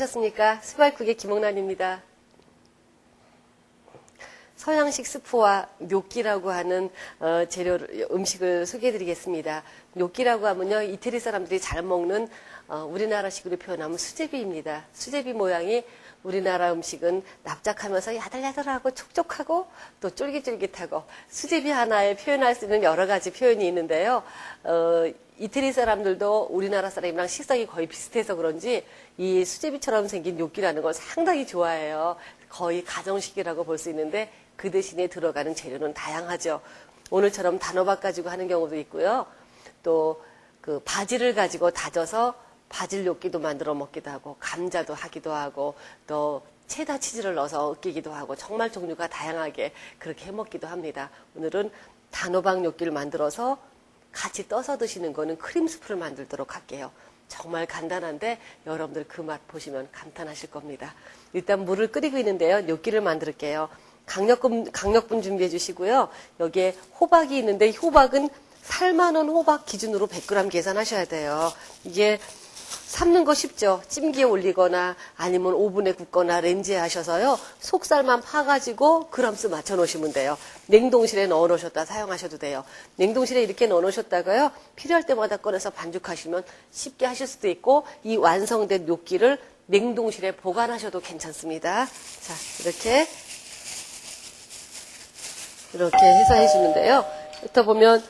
안녕하셨습니까? 수발국의 김홍란입니다. 서양식 스프와 뇨끼라고 하는 어, 재료 음식을 소개해드리겠습니다. 뇨끼라고 하면요 이태리 사람들이 잘 먹는 어, 우리나라식으로 표현하면 수제비입니다. 수제비 모양이 우리나라 음식은 납작하면서 야들야들하고 촉촉하고 또 쫄깃쫄깃하고 수제비 하나에 표현할 수 있는 여러 가지 표현이 있는데요. 어, 이태리 사람들도 우리나라 사람이랑 식성이 거의 비슷해서 그런지 이 수제비처럼 생긴 뇨끼라는 걸 상당히 좋아해요. 거의 가정식이라고 볼 수 있는데 그 대신에 들어가는 재료는 다양하죠. 오늘처럼 단호박 가지고 하는 경우도 있고요. 또 그 바지를 가지고 다져서 바질 뇨끼도 만들어 먹기도 하고 감자도 하기도 하고 또 체다 치즈를 넣어서 으끼기도 하고 정말 종류가 다양하게 그렇게 해 먹기도 합니다. 오늘은 단호박 뇨끼를 만들어서 같이 떠서 드시는 거는 크림 스프를 만들도록 할게요. 정말 간단한데 여러분들 그 맛 보시면 감탄하실 겁니다. 일단 물을 끓이고 있는데요. 뇨끼를 만들게요. 강력분, 강력분 준비해 주시고요. 여기에 호박이 있는데 호박은 살만한 호박 기준으로 100g 계산하셔야 돼요. 이게 삶는 거 쉽죠. 찜기에 올리거나 아니면 오븐에 굽거나 렌즈에 하셔서요. 속살만 파가지고 그람수 맞춰 놓으시면 돼요. 냉동실에 넣어 놓으셨다 사용하셔도 돼요. 냉동실에 이렇게 넣어 놓으셨다가요. 필요할 때마다 꺼내서 반죽하시면 쉽게 하실 수도 있고 이 완성된 뇨끼를 냉동실에 보관하셔도 괜찮습니다. 자, 이렇게 이렇게 해서 해주는데요. 이따 보면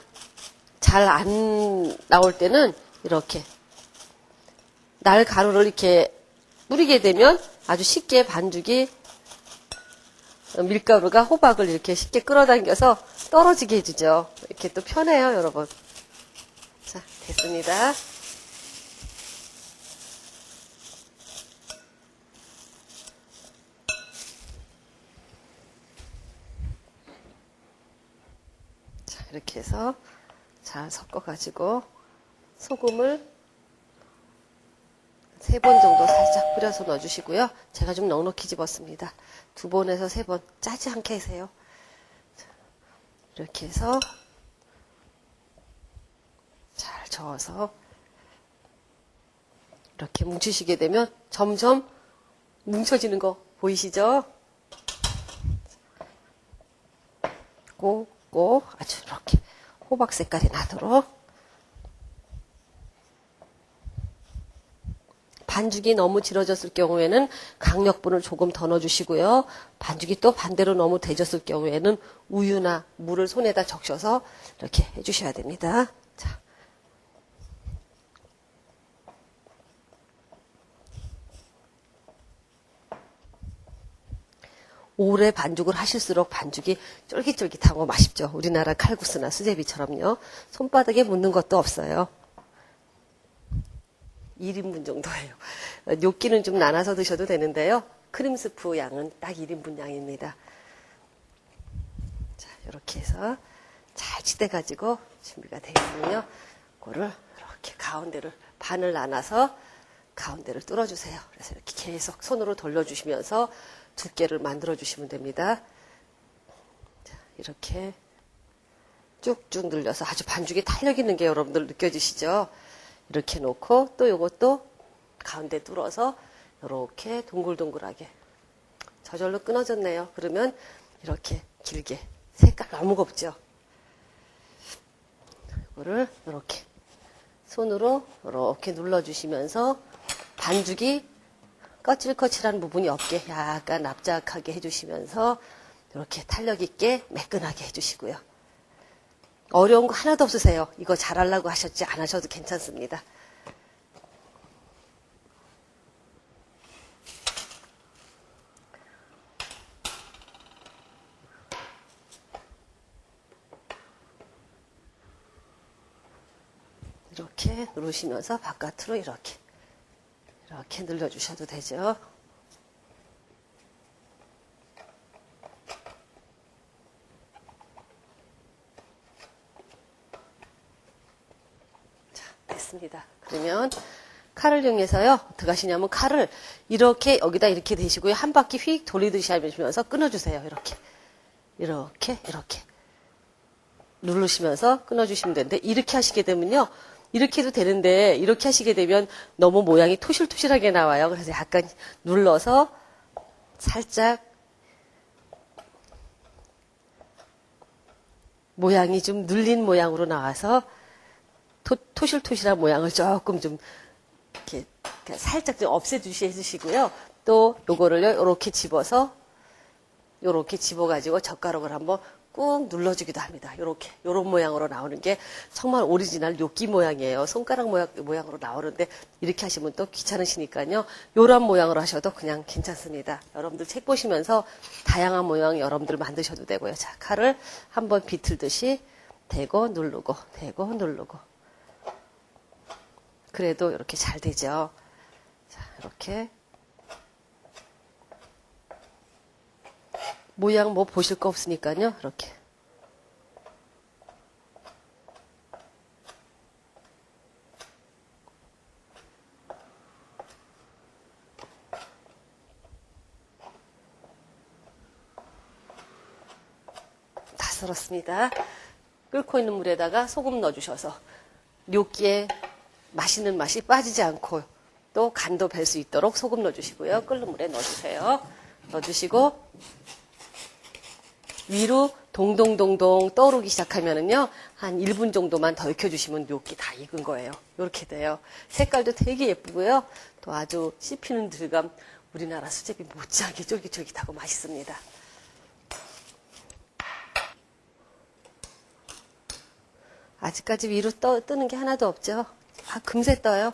잘 안 나올 때는 이렇게 날 가루를 이렇게 뿌리게 되면 아주 쉽게 반죽이 밀가루가 호박을 이렇게 쉽게 끌어당겨서 떨어지게 해주죠. 이렇게 또 편해요, 여러분. 자, 됐습니다. 자, 이렇게 해서 잘 섞어가지고 소금을 세 번 정도 살짝 뿌려서 넣어주시고요. 제가 좀 넉넉히 집었습니다. 두 번에서 세 번 짜지 않게 하세요. 자, 이렇게 해서 잘 저어서 이렇게 뭉치시게 되면 점점 뭉쳐지는 거 보이시죠? 꼭꼭 아주 이렇게 호박 색깔이 나도록 반죽이 너무 질어졌을 경우에는 강력분을 조금 더 넣어주시고요. 반죽이 또 반대로 너무 대졌을 경우에는 우유나 물을 손에다 적셔서 이렇게 해주셔야 됩니다. 자. 오래 반죽을 하실수록 반죽이 쫄깃쫄깃하고 맛있죠. 우리나라 칼국수나 수제비처럼요. 손바닥에 묻는 것도 없어요. 1인분 정도예요. 뇨끼는 좀 나눠서 드셔도 되는데요. 크림 스프 양은 딱 1인분 양입니다. 자, 이렇게 해서 잘 치대가지고 준비가 되겠군요. 그거를 이렇게 가운데를 반을 나눠서 가운데를 뚫어주세요. 그래서 이렇게 계속 손으로 돌려주시면서 두께를 만들어 주시면 됩니다. 자, 이렇게 쭉쭉 늘려서 아주 반죽이 탄력 있는 게 여러분들 느껴지시죠? 이렇게 놓고 또 요것도 가운데 뚫어서 이렇게 동글동글하게 저절로 끊어졌네요. 그러면 이렇게 길게 색깔 너무 곱죠? 이거를 이렇게 손으로 이렇게 눌러주시면서 반죽이 거칠거칠한 부분이 없게 약간 납작하게 해주시면서 이렇게 탄력 있게 매끈하게 해주시고요. 어려운 거 하나도 없으세요. 이거 잘하려고 하셨지 안 하셔도 괜찮습니다. 이렇게 누르시면서 바깥으로 이렇게 이렇게 늘려주셔도 되죠. 자, 됐습니다. 그러면 칼을 이용해서요. 어떻게 하시냐면 칼을 이렇게 여기다 이렇게 대시고요. 한 바퀴 휙 돌리듯이 하시면서 끊어주세요. 이렇게. 이렇게, 이렇게. 누르시면서 끊어주시면 되는데 이렇게 하시게 되면요. 이렇게 해도 되는데 이렇게 하시게 되면 너무 모양이 토실토실하게 나와요. 그래서 약간 눌러서 살짝 모양이 좀 눌린 모양으로 나와서 토, 토실토실한 모양을 조금 좀 이렇게 살짝 좀 없애주시 해주시고요. 또 요거를요 이렇게 집어서 요렇게 집어가지고 젓가락을 한번 꾹 눌러주기도 합니다. 요렇게 요런 모양으로 나오는 게 정말 오리지널 요끼 모양이에요. 손가락 모양, 모양 으로 나오는데 이렇게 하시면 또 귀찮으시니까요. 요런 모양으로 하셔도 그냥 괜찮습니다. 여러분들 책 보시면서 다양한 모양 여러분들 만드셔도 되고요. 자 칼을 한번 비틀듯이 대고 누르고 대고 누르고 그래도 이렇게 잘 되죠. 자 이렇게 모양 뭐 보실 거 없으니까요. 이렇게. 다 썰었습니다. 끓고 있는 물에다가 소금 넣어주셔서 뇨끼에 맛있는 맛이 빠지지 않고 또 간도 뵐수 있도록 소금 넣어주시고요. 끓는 물에 넣어주세요. 넣어주시고 위로 동동동동 떠오르기 시작하면은요, 한 1분 정도만 더 익혀주시면 요기 다 익은 거예요. 이렇게 돼요. 색깔도 되게 예쁘고요. 또 아주 씹히는 들감, 우리나라 수제비 못지않게 쫄깃쫄깃하고 맛있습니다. 아직까지 위로 떠, 뜨는 게 하나도 없죠? 아, 금세 떠요.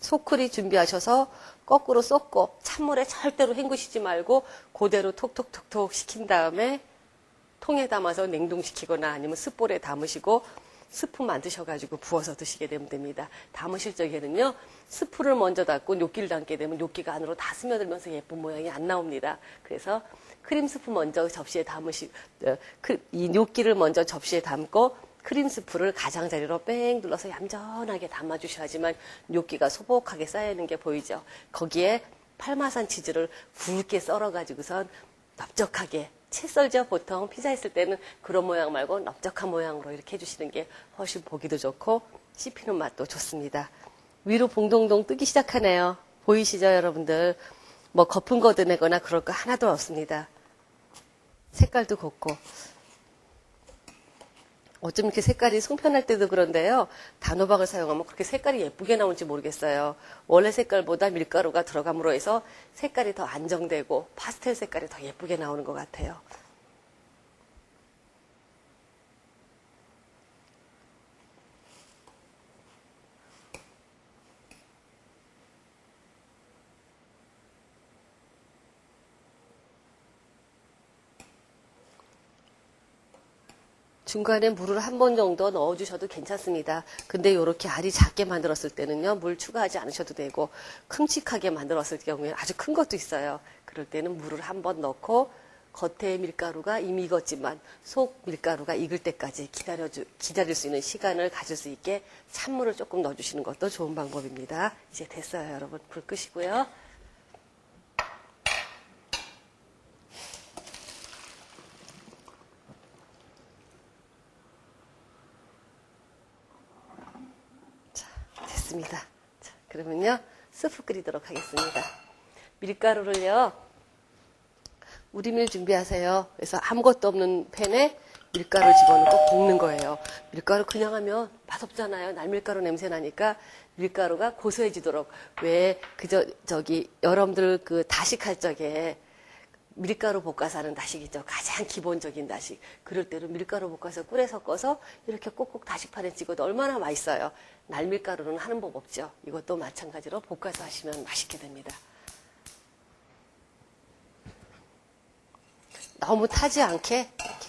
소쿠리 준비하셔서 거꾸로 쏟고 찬물에 절대로 헹구시지 말고 그대로 톡톡톡톡 식힌 다음에 통에 담아서 냉동시키거나 아니면 숯볼에 담으시고 스프 만드셔가지고 부어서 드시게 되면 됩니다. 담으실 적에는요, 스프를 먼저 담고 뇨끼를 담게 되면 뇨끼가 안으로 다 스며들면서 예쁜 모양이 안 나옵니다. 그래서 크림 스프 먼저 접시에 담으시, 어, 그- 이 뇨끼를 먼저 접시에 담고 크림 스프를 가장자리로 뺑 눌러서 얌전하게 담아주셔야지만 뇨끼가 소복하게 쌓여있는 게 보이죠. 거기에 팔마산 치즈를 굵게 썰어가지고선 넓적하게 채 썰죠. 보통 피자 했을 때는 그런 모양 말고 넓적한 모양으로 이렇게 해주시는 게 훨씬 보기도 좋고 씹히는 맛도 좋습니다. 위로 봉동동 뜨기 시작하네요. 보이시죠, 여러분들? 뭐 거품 걷어내거나 그럴 거 하나도 없습니다. 색깔도 곱고. 어쩜 이렇게 색깔이 송편할 때도 그런데요. 단호박을 사용하면 그렇게 색깔이 예쁘게 나올지 모르겠어요. 원래 색깔보다 밀가루가 들어감으로 해서 색깔이 더 안정되고 파스텔 색깔이 더 예쁘게 나오는 것 같아요. 중간에 물을 한 번 정도 넣어주셔도 괜찮습니다. 근데 이렇게 알이 작게 만들었을 때는요, 물 추가하지 않으셔도 되고, 큼직하게 만들었을 경우에 아주 큰 것도 있어요. 그럴 때는 물을 한 번 넣고, 겉에 밀가루가 이미 익었지만, 속 밀가루가 익을 때까지 기다려주, 기다릴 수 있는 시간을 가질 수 있게 찬물을 조금 넣어주시는 것도 좋은 방법입니다. 이제 됐어요, 여러분. 불 끄시고요. 됐습니다. 자, 그러면요, 스프 끓이도록 하겠습니다. 밀가루를요, 우리밀 준비하세요. 그래서 아무것도 없는 팬에 밀가루 집어넣고 볶는 거예요. 밀가루 그냥 하면 맛없잖아요. 날밀가루 냄새 나니까 밀가루가 고소해지도록 왜 그저 저기 여러분들 그 다식할 적에 밀가루 볶아서 하는 다식이죠. 가장 기본적인 다식. 그럴 때는 밀가루 볶아서 꿀에 섞어서 이렇게 꼭꼭 다식판에 찍어도 얼마나 맛있어요. 날밀가루는 하는 법 없죠. 이것도 마찬가지로 볶아서 하시면 맛있게 됩니다. 너무 타지 않게 이렇게.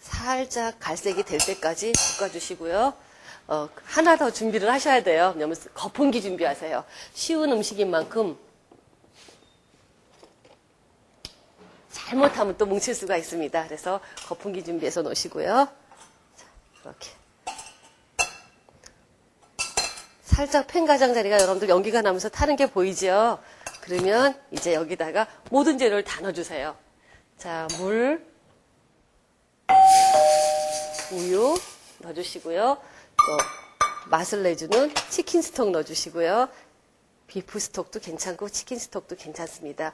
살짝 갈색이 될 때까지 볶아주시고요. 어, 하나 더 준비를 하셔야 돼요. 왜냐면 거품기 준비하세요. 쉬운 음식인 만큼 잘못하면 또 뭉칠 수가 있습니다. 그래서 거품기 준비해서 놓으시고요. 자, 이렇게. 살짝 팬 가장자리가 여러분들 연기가 나면서 타는 게 보이죠? 그러면 이제 여기다가 모든 재료를 다 넣어주세요. 자, 물, 우유 넣어주시고요. 또 맛을 내주는 치킨 스톡 넣어주시고요. 비프 스톡도 괜찮고 치킨 스톡도 괜찮습니다.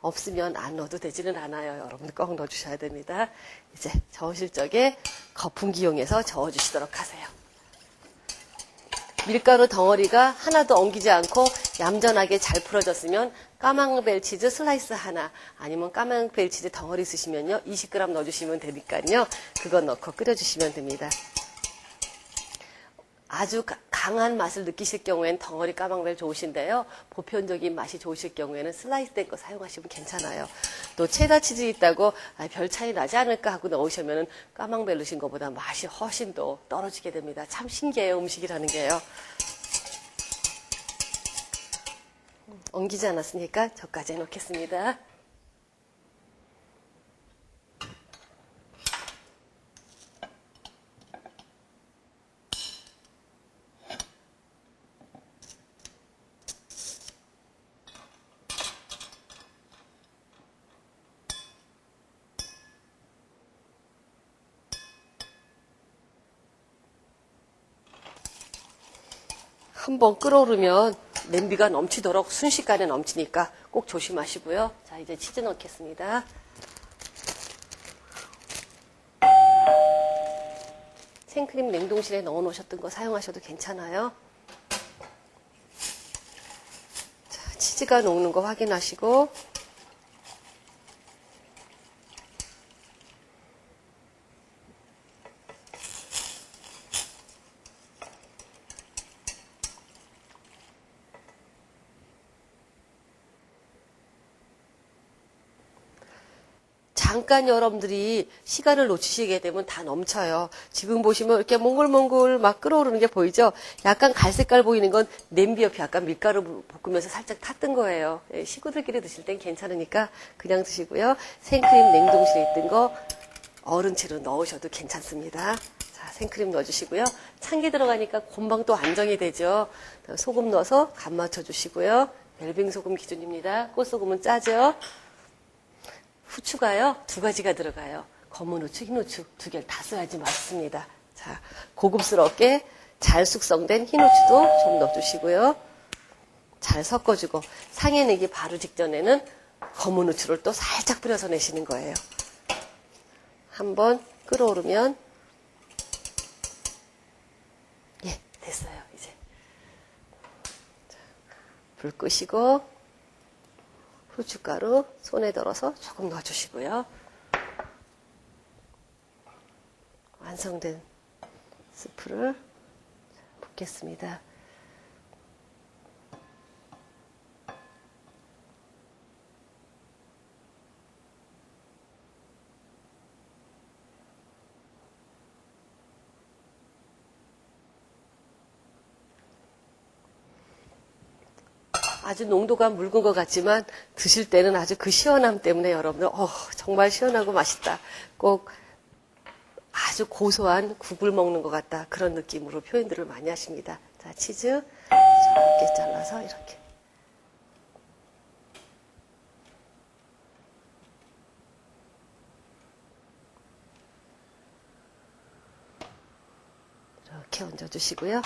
없으면 안 넣어도 되지는 않아요. 여러분 꼭 넣어주셔야 됩니다. 이제 저으실 적에 거품기 이용해서 저어주시도록 하세요. 밀가루 덩어리가 하나도 엉키지 않고 얌전하게 잘 풀어졌으면 까망벨 치즈 슬라이스 하나 아니면 까망벨 치즈 덩어리 쓰시면요 20g 넣어주시면 되니까요 그거 넣고 끓여주시면 됩니다. 아주 가- 강한 맛을 느끼실 경우에는 덩어리 까망벨 좋으신데요. 보편적인 맛이 좋으실 경우에는 슬라이스 된 거 사용하시면 괜찮아요. 또 체다 치즈 있다고 아, 별 차이 나지 않을까 하고 넣으시면 까망벨 넣으신 것보다 맛이 훨씬 더 떨어지게 됩니다. 참 신기해요, 음식이라는 게요. 음, 엉기지 않았으니까 저까지 해놓겠습니다. 한번 끓어오르면 냄비가 넘치도록 순식간에 넘치니까 꼭 조심하시고요. 자, 이제 치즈 넣겠습니다. 생크림 냉동실에 넣어 놓으셨던 거 사용하셔도 괜찮아요. 자, 치즈가 녹는 거 확인하시고 잠깐 여러분들이 시간을 놓치시게 되면 다 넘쳐요. 지금 보시면 이렇게 몽글몽글 막 끓어오르는 게 보이죠? 약간 갈색깔 보이는 건 냄비 옆에 약간 밀가루 볶으면서 살짝 탔던 거예요. 예, 식구들끼리 드실 땐 괜찮으니까 그냥 드시고요. 생크림 냉동실에 있던 거 얼음채로 넣으셔도 괜찮습니다. 자, 생크림 넣어주시고요. 참기 들어가니까 금방 또 안정이 되죠. 소금 넣어서 간 맞춰주시고요. 멜빙 소금 기준입니다. 꽃소금은 짜죠. 후추가요 두 가지가 들어가요. 검은 후추, 흰 후추 두 개를 다 써야지 맛있습니다. 자 고급스럽게 잘 숙성된 흰 후추도 좀 넣어주시고요. 잘 섞어주고 상에 내기 바로 직전에는 검은 후추를 또 살짝 뿌려서 내시는 거예요. 한번 끓어오르면 예 됐어요 이제 자, 불 끄시고 후춧가루 손에 덜어서 조금 넣어주시고요. 완성된 스프를 붓겠습니다. 아주 농도가 묽은 것 같지만 드실 때는 아주 그 시원함 때문에 여러분들 어, 정말 시원하고 맛있다. 꼭 아주 고소한 국을 먹는 것 같다. 그런 느낌으로 표현들을 많이 하십니다. 자, 치즈 작게 잘라서 이렇게. 이렇게 얹어주시고요.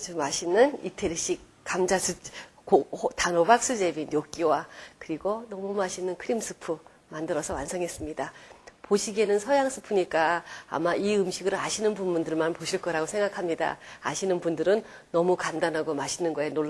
아주 맛있는 이태리식 감자 수, 고, 호- 단호박 수제비 뇨끼와 그리고 너무 맛있는 크림 스프 만들어서 완성했습니다. 보시기에는 서양 스프니까 아마 이 음식을 아시는 분들만 보실 거라고 생각합니다. 아시는 분들은 너무 간단하고 맛있는 거에 놀라